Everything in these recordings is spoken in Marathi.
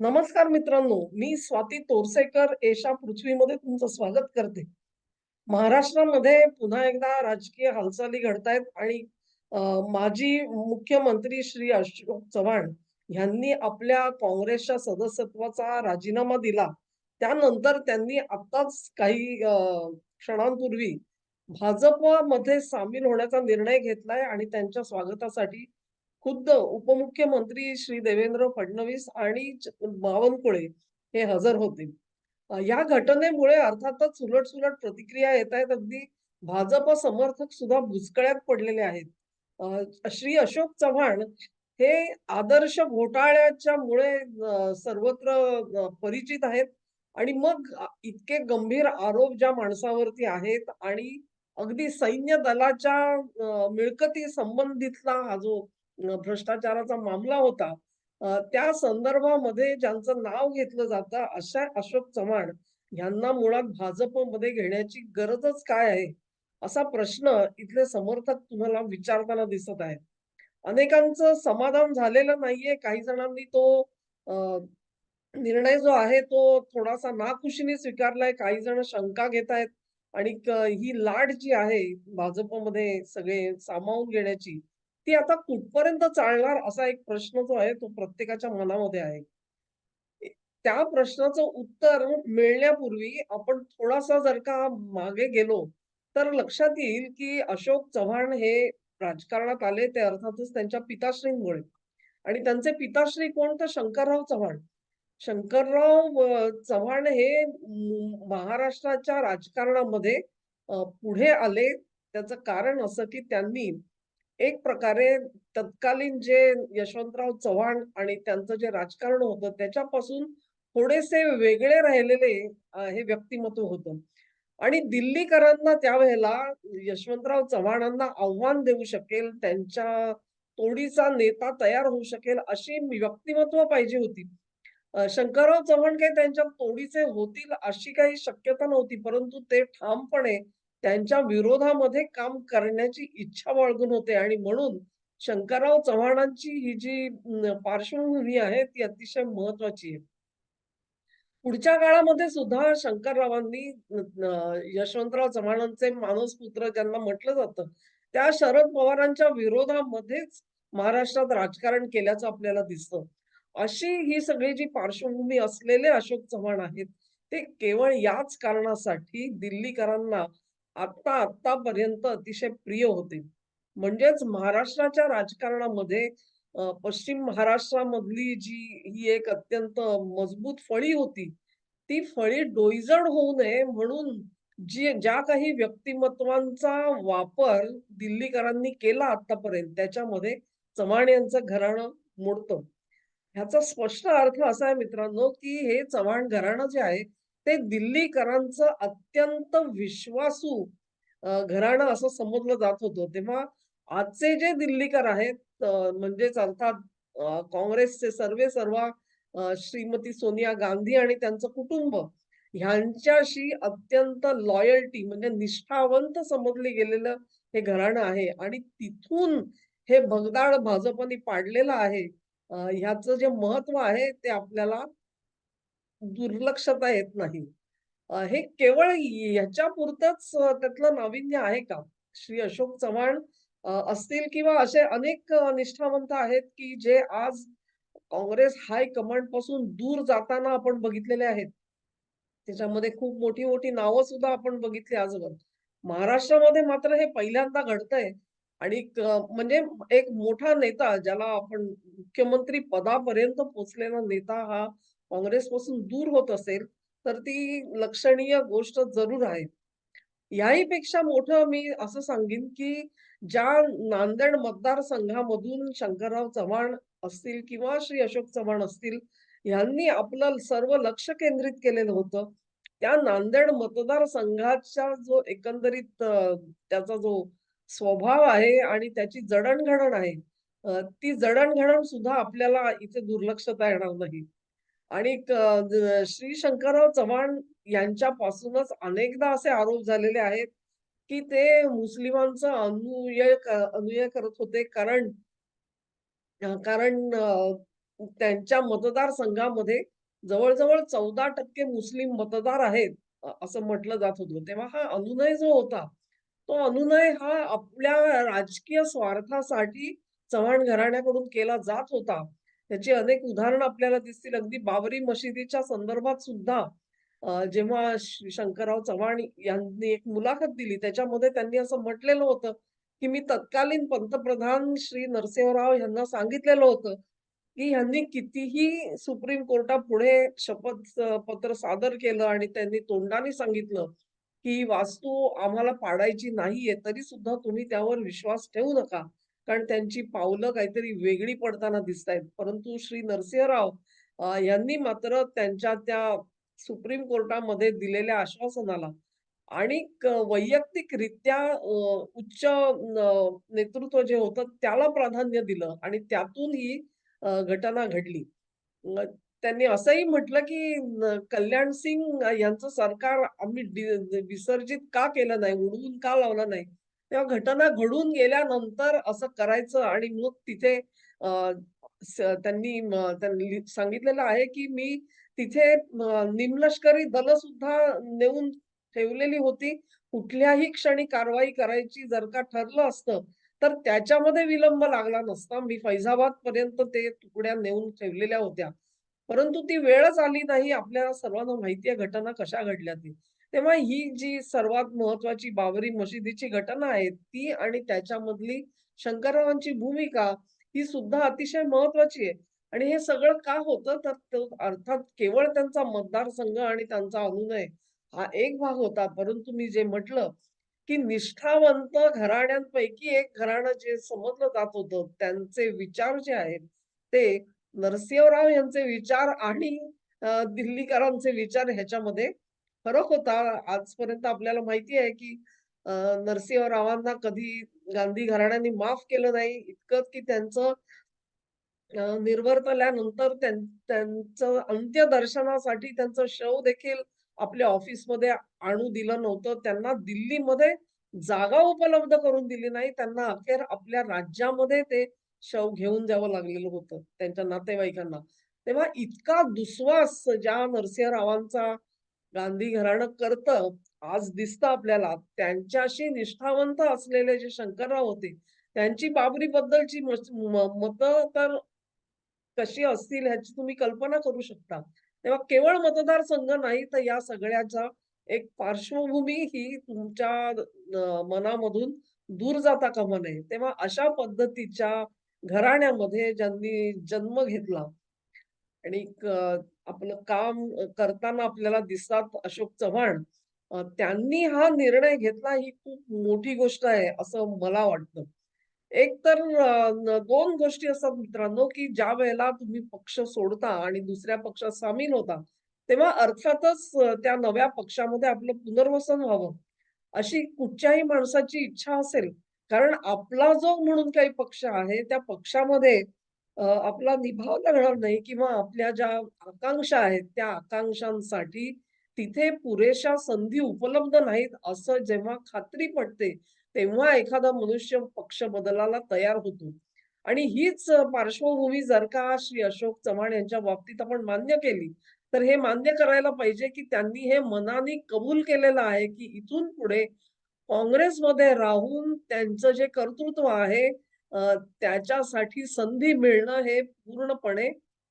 नमस्कार मित्रांनो, मी स्वाती तोरसेकर एशा पृथ्वीमध्ये तुमचं स्वागत करते. महाराष्ट्रामध्ये पुन्हा एकदा राजकीय हालचाली घडतायत आणि माजी मुख्यमंत्री श्री अशोक चव्हाण यांनी आपल्या काँग्रेसच्या सदस्यत्वाचा राजीनामा दिला. त्यानंतर त्यांनी आताच काही क्षणांपूर्वी भाजपमध्ये सामील होण्याचा निर्णय घेतलाय आणि त्यांच्या स्वागतासाठी खुद्द उपमुख्यमंत्री श्री देवेंद्र फडणवीस आणि बावनकुळे हे हजर होते. या घटनेमुळे अर्थातच उलट-सुलट प्रतिक्रिया येत आहेत अगदी भाजप समर्थक सुद्धा भुसकळ्यात पडलेले आहेत. श्री अशोक चव्हाण हे आदर्श घोटाळ्याच्या मुळे सर्वत्र परिचित आहेत आणि मग इतके गंभीर आरोप ज्या माणसावरती आहेत आणि अगदी सैन्य दलाच्या मिळकती संबंधितला हा जो भ्रष्टाचाराचा मामला होता, त्या संदर्भामध्ये ज्यांचं नाव घेतलं जातं, अशा अशोक चव्हाण यांना मुळात भाजपमध्ये घेण्याची गरजच काय आहे? असा प्रश्न इथले समर्थक तुम्हाला विचारताना दिसत आहेत. अनेकांचं समाधान झालेलं नाहीये. काही जणांनी तो निर्णय जो आहे तो थोडासा नाखुशीने स्वीकारलाय. काही जण शंका घेतायत आणि ही लाट जी आहे भाजपमध्ये सगळे सामावून घेण्याची, ती आता कुठपर्यंत चालणार असा एक प्रश्न जो आहे तो प्रत्येकाच्या मनामध्ये आहे. त्या प्रश्नाचं उत्तर मिळण्यापूर्वी आपण थोडासा जर का मागे गेलो, तर लक्षात येईल की अशोक चव्हाण हे राजकारणात आले ते अर्थातच त्यांच्या पिताश्रींमुळे आणि त्यांचे पिताश्री कोण? तर शंकरराव चव्हाण. शंकरराव चव्हाण हे महाराष्ट्राच्या राजकारणामध्ये पुढे आले. त्याचं कारण असं की त्यांनी एक प्रकारे तत्कालीन जे यशवंतराव चव्हाण आणि त्यांचं जे राजकारण होतं त्याच्यापासून थोडेसे वेगळे राहिलेले हे व्यक्तिमत्व होतं. आणि दिल्लीकरांना त्यावेळेला यशवंतराव चव्हाणांना आव्हान देऊ शकेल, त्यांच्या तोडीचा नेता तयार होऊ शकेल अशी व्यक्तिमत्व पाहिजे होती. शंकरराव चव्हाण काही त्यांच्या तोडीचे होतील अशी काही शक्यता नव्हती. परंतु ते ठामपणे त्यांच्या विरोधामध्ये काम करण्याची इच्छा बाळगून होते आणि म्हणून शंकरराव चव्हाणांची ही जी पार्श्वभूमी आहे ती अतिशय महत्वाची आहे. पुढच्या काळामध्ये सुद्धा शंकररावांनी यशवंतराव चव्हाणांचे मानसपुत्र ज्यांना म्हटलं जातं, त्या शरद पवारांच्या विरोधामध्येच महाराष्ट्रात राजकारण केल्याचं आपल्याला दिसतं. अशी ही सगळी जी पार्श्वभूमी असलेले अशोक चव्हाण आहेत, ते केवळ याच कारणासाठी दिल्लीकरांना आत्ता आत्तापर्यंत अतिशय प्रिय होते. म्हणजेच महाराष्ट्राच्या राजकारणामध्ये पश्चिम महाराष्ट्रामधली जी ही एक अत्यंत मजबूत फळी होती, ती फळी डोईजड होऊ नये म्हणून जी ज्या काही व्यक्तिमत्वांचा वापर दिल्लीकरांनी केला आतापर्यंत त्याच्यामध्ये चव्हाण यांचं घराणं मोडतं. ह्याचा स्पष्ट अर्थ असा आहे मित्रांनो, की हे चव्हाण घराणं जे आहे, ते दिल्लीकरांचं अत्यंत विश्वासू घराणं असं समजलं जात होतं. तेव्हा आजचे जे दिल्लीकर आहेत म्हणजेच अर्थात काँग्रेसचे सर्वे सर्व श्रीमती सोनिया गांधी आणि त्यांचं कुटुंब ह्यांच्याशी अत्यंत लॉयल्टी म्हणजे निष्ठावंत समजले गेलेलं हे घराणं आहे आणि तिथून हे भगदाड भाजपने पाडलेलं आहे. ह्याचं जे महत्त्व आहे ते आपल्याला दुर्लक्षता येत नाही. हे केवळ ह्याच्या पुरतच त्यातलं नाविन्य आहे का? श्री अशोक चव्हाण असतील किंवा असे अनेक निष्ठावंत आहेत, की जे आज काँग्रेस पासून दूर जाताना आपण बघितलेले आहेत. त्याच्यामध्ये खूप मोठी-मोठी नावं सुद्धा आपण बघितली आजवर. महाराष्ट्रामध्ये मात्र हे पहिल्यांदा घडतंय आणि म्हणजे एक मोठा नेता ज्याला आपण मुख्यमंत्री पदापर्यंत पोहोचलेला नेता हा काँग्रेसपासून दूर होत असेल, तर ती लक्षणीय गोष्ट जरूर आहे. याही पेक्षा मोठं मी असं सांगेन, की ज्या नांदेड मतदारसंघामधून शंकरराव चव्हाण असतील किंवा श्री अशोक चव्हाण असतील, यांनी आपलं सर्व लक्ष केंद्रित केलेलं होतं. त्या नांदेड मतदारसंघाचा जो एकंदरीत त्याचा जो स्वभाव आहे आणि त्याची जडणघडण आहे, ती जडणघडण सुद्धा आपल्याला इथे दुर्लक्षता येणार नाही. आणि श्री शंकरराव चव्हाण यांच्यापासूनच अनेकदा असे आरोप झालेले आहेत, की ते मुस्लिमांचा अनुयाय अनुय अनुयाय करत होते. कारण कारण त्यांच्या मतदारसंघामध्ये जवळजवळ चौदा टक्के मुस्लिम मतदार आहेत, असं म्हटलं जात होतं. तेव्हा हा अनुनय जो होता, तो अनुनय हा आपल्या राजकीय स्वार्थासाठी चव्हाण घराण्याकडून केला जात होता. त्याची अनेक उदाहरणं आपल्याला दिसतील. अगदी बाबरी मशिदीच्या संदर्भात सुद्धा जेव्हा शंकरराव चव्हाण यांनी एक मुलाखत दिली, त्याच्यामध्ये त्यांनी असं म्हटलेलं होतं, की मी तत्कालीन पंतप्रधान श्री नरसिंहराव यांना सांगितलेलं होतं, की ह्यांनी कितीही सुप्रीम कोर्टापुढे शपथ पत्र सादर केलं आणि त्यांनी तोंडाने सांगितलं, की वास्तू आम्हाला पाडायची नाहीये, तरी सुद्धा तुम्ही त्यावर विश्वास ठेवू नका. कारण त्यांची पावलं काहीतरी वेगळी पडताना दिसतायत. परंतु श्री नरसिंहराव यांनी मात्र त्यांच्या त्या सुप्रीम कोर्टामध्ये दिलेल्या आश्वासनाला आणि वैयक्तिकरित्या उच्च नेतृत्व जे होतं त्याला प्राधान्य दिलं आणि त्यातून ही घटना घडली. त्यांनी असंही म्हटलं, की कल्याण सिंग यांचं सरकार आम्ही विसर्जित का केलं नाही, उडवून का लावलं नाही? तेव्हा घटना घडून गेल्यानंतर असं करायचं आणि मग तिथे त्यांनी त्यांनी सांगितलेलं आहे, की मी तिथे निमलष्करी दल सुद्धा नेऊन ठेवलेली होती. कुठल्याही क्षणी कारवाई करायची जर का ठरलं असतं, तर त्याच्यामध्ये विलंब लागला नसता. मी फैजाबादपर्यंत ते तुकड्या नेऊन ठेवलेल्या होत्या. परंतु ती वेळच आली नाही. आपल्या सर्वांना माहिती आहे घटना कशा घडल्या ती तेव्हा ही जी सर्वात महत्वाची बाबरी मशिदीची घटना आहे, ती आणि त्याच्यामधली शंकररावांची भूमिका ही सुद्धा अतिशय महत्वाची आहे. आणि हे सगळं का होतं? तर अर्थात केवळ त्यांचा मतदारसंघ आणि त्यांचा अनुनय हा एक भाग होता. परंतु मी जे म्हटलं, की निष्ठावंत घराण्यांपैकी एक घराणं जे समजलं जात होतं, त्यांचे विचार जे आहेत, ते नरसिंहराव यांचे विचार आणि दिल्लीकरांचे विचार ह्याच्यामध्ये फरक होता. आजपर्यंत आपल्याला माहिती आहे, की नरसिंहरावांना कधी गांधी घराण्याने माफ केलं नाही. इतकंच की त्यांचं निर्वर्तल्यानंतर त्यांचं अंत्यदर्शनासाठी त्यांचं शव देखील आपल्या ऑफिसमध्ये आणू दिलं नव्हतं. त्यांना दिल्लीमध्ये जागा उपलब्ध करून दिली नाही. त्यांना अखेर आपल्या राज्यामध्ये ते शव घेऊन जावं लागलेलं होतं त्यांच्या नातेवाईकांना. तेव्हा इतका दुस्वास ज्या नरसिंहरावांचा गांधी घराणं करतं, आज दिसतं आपल्याला. त्यांच्याशी निष्ठावंत असलेले जे शंकरराव होते, त्यांची बाबरी बद्दलची मतं तर कशी असतील ह्याची तुम्ही कल्पना करू शकता. तेव्हा केवळ मतदारसंघ नाही, तर या सगळ्याचा एक पार्श्वभूमी ही तुमच्या मनामधून दूर जाता कामा नये. तेव्हा अशा पद्धतीच्या घराण्यामध्ये ज्यांनी जन्म घेतला आणि आपलं काम करताना आपल्याला दिसतात अशोक चव्हाण. त्यांनी हा निर्णय घेतला ही खूप मोठी गोष्ट आहे, असं मला वाटतं. एक तर दोन गोष्टी असतात मित्रांनो, की ज्या वेळेला तुम्ही पक्ष सोडता आणि दुसऱ्या पक्षात सामील होता, तेव्हा अर्थातच त्या नव्या पक्षामध्ये आपलं पुनर्वसन व्हावं, अशी कुठच्याही माणसाची इच्छा असेल. कारण आपला जो म्हणून काही पक्ष आहे, त्या पक्षामध्ये अ, आपला निभाव लागणार नाही किंवा आपल्या ज्या आकांक्षा आहेत, त्या आकांक्षांसाठी तिथे पुरेशा संधी उपलब्ध नाहीत, असं जेव्हा खात्री पटते, तेव्हा एखादा मनुष्य पक्ष बदलाला तयार होतो. आणि हीच अ, पार्श्वभूमी जर का श्री अशोक चव्हाण यांच्या बाबतीत आपण मान्य केली, तर हे मान्य करायला पाहिजे, की त्यांनी हे मनाने कबूल केलेलं आहे, की इथून पुढे काँग्रेसमध्ये राहून त्यांचं जे कर्तृत्व आहे त्याच्यासाठी संधी मिळणं हे पूर्णपणे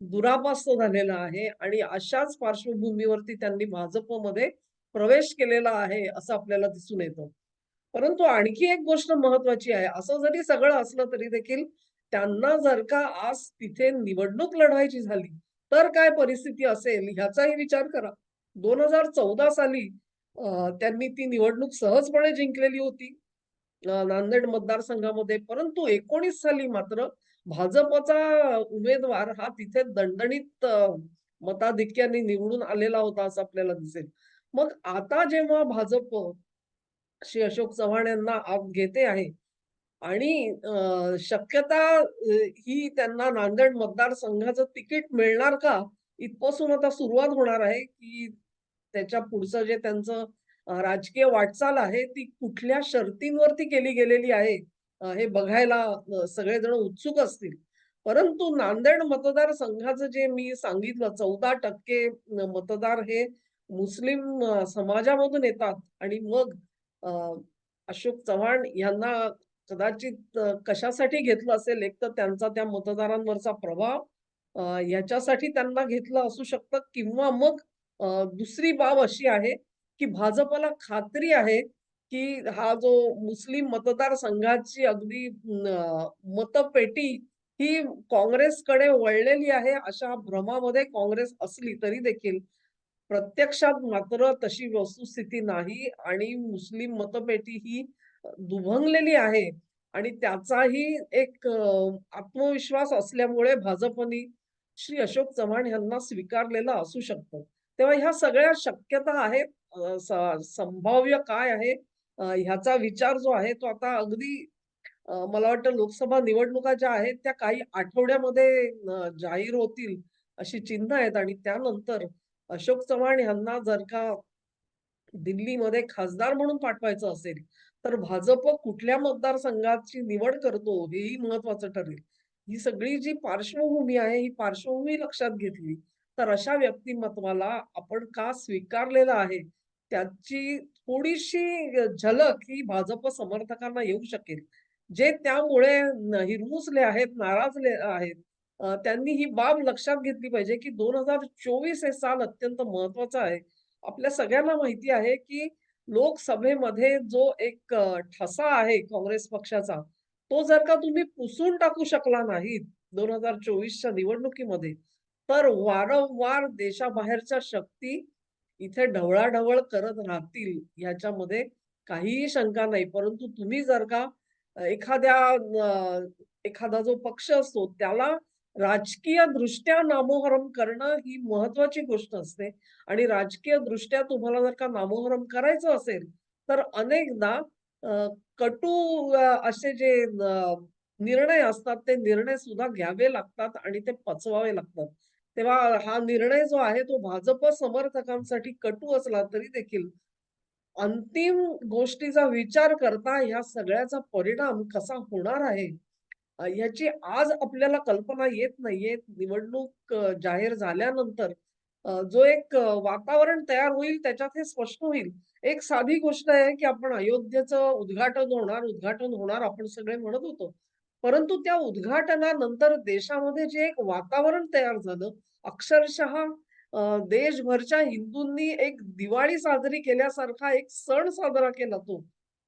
दुरापास्त झालेलं आहे आणि अशाच पार्श्वभूमीवरती त्यांनी भाजपमध्ये प्रवेश केलेला आहे, असं आपल्याला दिसून येतं. परंतु आणखी एक गोष्ट महत्वाची आहे. असं जरी सगळं असलं तरी देखील त्यांना जर का आज तिथे निवडणूक लढवायची झाली, तर काय परिस्थिती असेल ह्याचाही विचार करा. 2014 साली त्यांनी ती निवडणूक सहजपणे जिंकलेली होती. नांदेड मतदारसंघामध्ये. परंतु 19 साली मात्र भाजपचा उमेदवार हा तिथे दणदणीत मताधिक्याने निवडून आलेला होता असं आपल्याला दिसेल. मग आता जेव्हा भाजप श्री अशोक चव्हाण यांना आत घेते आहे आणि शक्यता ही त्यांना नांदेड मतदारसंघाचं तिकीट मिळणार का? इथपासून आता सुरुवात होणार आहे, की त्याच्या पुढचं जे त्यांचं राजकीय वाटचाल आहे, ती कुठल्या शर्तींवरती केली गेलेली आहे, हे बघायला सगळेजण उत्सुक असतील. परंतु नांदेड मतदारसंघाचं जे मी सांगितलं चौदा टक्के मतदार हे मुस्लिम समाजामधून येतात आणि मग अशोक चव्हाण यांना कदाचित कशासाठी घेतलं असेल, एक तर त्यांचा त्या मतदारांवरचा प्रभाव याच्यासाठी त्यांना घेतलं असू शकतं किंवा मग दुसरी बाब अशी आहे, की भाजपला खात्री आहे, की हा जो मुस्लिम मतदारसंघाची अगदी मतपेटी ही काँग्रेसकडे वळलेली आहे, अशा भ्रमामध्ये काँग्रेस असली तरी देखील प्रत्यक्षात मात्र तशी वस्तुस्थिती नाही आणि मुस्लिम मतपेटी ही दुभंगलेली आहे आणि त्याचाही एक आत्मविश्वास असल्यामुळे भाजपनी श्री अशोक चव्हाण यांना स्वीकारलेला असू शकतो. तेव्हा ह्या सगळ्या शक्यता आहेत. संभाव्य काय आहे ह्याचा विचार जो आहे तो आता अगदी मला वाटतं लोकसभा निवडणुका ज्या आहेत त्या काही आठवड्यामध्ये जाहीर होतील अशी चिन्ह आहेत आणि त्यानंतर अशोक चव्हाण यांना जर का दिल्लीमध्ये खासदार म्हणून पाठवायचं असेल, तर भाजप कुठल्या मतदारसंघाची निवड करतो हेही महत्वाचं ठरेल. ही सगळी जी पार्श्वभूमी आहे, ही पार्श्वभूमी लक्षात घेतली, तर अशा व्यक्तिमत्वाला आपण का स्वीकारलेलं आहे, त्याची थोडीशी झलक ही भाजप समर्थकांना येऊ शकेल. जे त्यामुळे हिरमुसले आहेत, नाराजले आहेत, त्यांनी ही बाब लक्षात घेतली पाहिजे, की 2024 हे साल अत्यंत महत्वाचं आहे. आपल्या सगळ्यांना माहिती आहे, की लोकसभेमध्ये जो एक ठसा आहे काँग्रेस पक्षाचा, तो जर का तुम्ही पुसून टाकू शकला नाहीत 2024च्या निवडणुकीमध्ये, तर वारंवार देशाबाहेरच्या शक्ती इथे ढवळाढवळ करत राहतील, याच्यामध्ये काहीही शंका नाही. परंतु तुम्ही जर का एखाद्या एखादा जो पक्ष असतो त्याला राजकीय दृष्ट्या नामोहरम करणं ही महत्वाची गोष्ट असते आणि राजकीय दृष्ट्या तुम्हाला जर का नामोहरम करायचं असेल, तर अनेकदा कटू असे जे निर्णय असतात, ते निर्णय सुद्धा घ्यावे लागतात आणि ते पचवावे लागतात. तेव्हा हा निर्णय जो आहे तो भाजप समर्थकांसाठी कटू असला तरी देखील अंतिम गोष्टीचा विचार करता ह्या सगळ्याचा परिणाम कसा होणार आहे, याची आज आपल्याला कल्पना येत नाहीये. निवडणूक जाहीर झाल्यानंतर जो एक वातावरण तयार होईल त्याच्यात हे स्पष्ट होईल. एक साधी गोष्ट आहे, की आपण अयोध्येचं उद्घाटन होणार, उद्घाटन होणार आपण सगळे म्हणत होतो. परंतु त्या उद्घाटनानंतर देशामध्ये जे एक वातावरण तयार झालं, अक्षरशः देशभरच्या हिंदूंनी एक दिवाळी साजरी केल्यासारखा एक सण साजरा केला तो.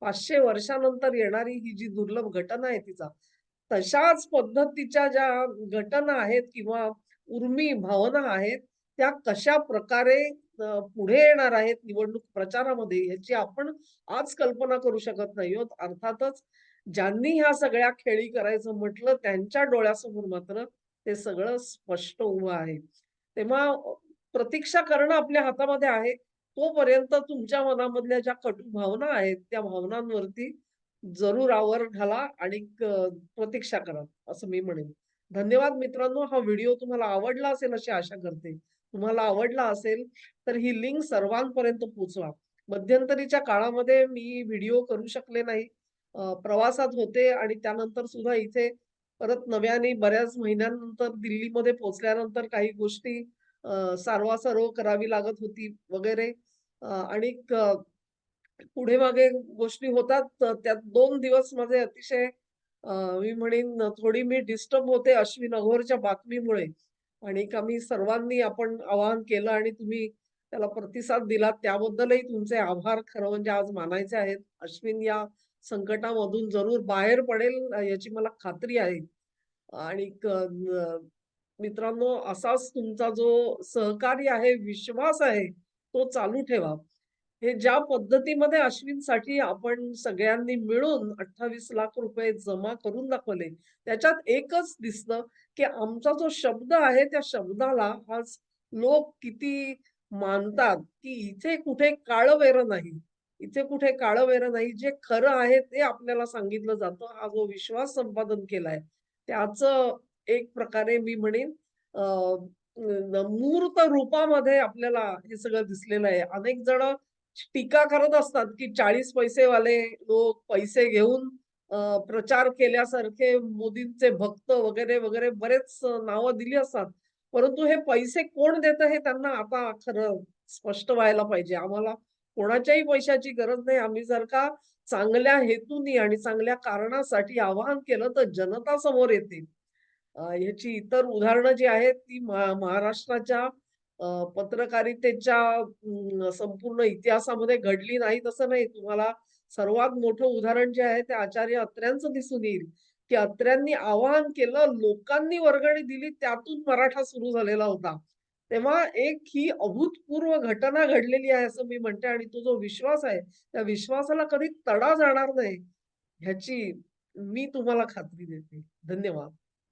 पाचशे वर्षानंतर येणारी ही जी दुर्लभ घटना आहे तिचा. तशाच पद्धतीच्या ज्या घटना आहेत किंवा उर्मी भावना आहेत, त्या कशा प्रकारे पुढे येणार आहेत निवडणूक प्रचारामध्ये ह्याची आपण आज कल्पना करू शकत नाही आहोत. अर्थातच ज्यांनी ह्या सगळ्या खेळी करायचं म्हटलं त्यांच्या डोळ्यासमोर मात्र ते सगळं स्पष्ट उभं आहे. तेव्हा प्रतीक्षा करणं आपल्या हातामध्ये आहे. तोपर्यंत तुमच्या मनामधल्या ज्या कटू भावना आहेत, त्या भावनांवरती जरूर आवर घाला आणि प्रतीक्षा करा, असं मी म्हणेन. धन्यवाद मित्रांनो. हा व्हिडिओ तुम्हाला आवडला असेल अशी आशा करते. तुम्हाला आवडला असेल, तर ही लिंक सर्वांपर्यंत पोहोचवा. मध्यंतरीच्या काळामध्ये मी व्हिडिओ करू शकले नाही. प्रवासात होते आणि त्यानंतर सुद्धा इथे परत नव्याने बऱ्याच महिन्यानंतर दिल्लीमध्ये पोहोचल्यानंतर काही गोष्टी अ, सारवासारव करावी लागत होती वगैरे आणि पुढे-मागे गोष्टी होतात. त्यात दोन दिवस माझे अतिशय मी म्हणेन थोडी मी डिस्टर्ब होते अश्विन अघोरच्या बातमीमुळे आणि का मी सर्वांनी आपण आवाहन केलं आणि तुम्ही त्याला प्रतिसाद दिला त्याबद्दलही तुमचे आभार खरं म्हणजे आज मानायचे आहेत. अश्विन या संकटामधून जरूर बाहेर पडेल याची मला खात्री आहे. आणि मित्रांनो असाच तुमचा जो सहकार्य आहे, विश्वास आहे, तो चालू ठेवा. हे ज्या पद्धतीमध्ये अश्विनसाठी आपण सगळ्यांनी मिळून 28 लाख रुपये जमा करून दाखवले. त्याच्यात एकच दिसतं, की आमचा जो शब्द आहे त्या शब्दाला आज लोक किती मानतात, की इथे कुठे काळं-वेरं नाही. इथे कुठे काळं-वेरं नाही. जे खरं आहे ते आपल्याला सांगितलं जातं. हा जो विश्वास संपादन केलाय, त्याच एक प्रकारे मी म्हणेन मूर्त रूपामध्ये आपल्याला हे सगळं दिसलेलं आहे. अनेक जण टीका करत असतात, की 40 पैसेवाले लोक पैसे घेऊन प्रचार केल्यासारखे मोदींचे भक्त वगैरे, वगैरे बरेच नावं दिली असतात. परंतु हे पैसे कोण देतं हे त्यांना आता खरं स्पष्ट व्हायला पाहिजे. आम्हाला कोणाच्याही पैशाची गरज नाही. आम्ही जर का चांगल्या हेतूनी आणि चांगल्या कारणासाठी आवाहन केलं तर जनता समोर येते. याची ह्याची इतर उदाहरणं जी आहेत ती महाराष्ट्राच्या पत्रकारितेच्या संपूर्ण इतिहासामध्ये घडली नाही तसं नाही. तुम्हाला सर्वात मोठं उदाहरण जे आहे ते आचार्य अत्र्यांचं दिसून येईल, की अत्र्यांनी आवाहन केलं, लोकांनी वर्गणी दिली, त्यातून मराठा सुरू झालेला होता. तेव्हा एक ही अभूतपूर्व घटना घडलेली आहे असं मी म्हणते आणि तो जो विश्वास आहे, त्या विश्वासाला कधी तडा जाणार नाही, ह्याची मी तुम्हाला खात्री देते. धन्यवाद.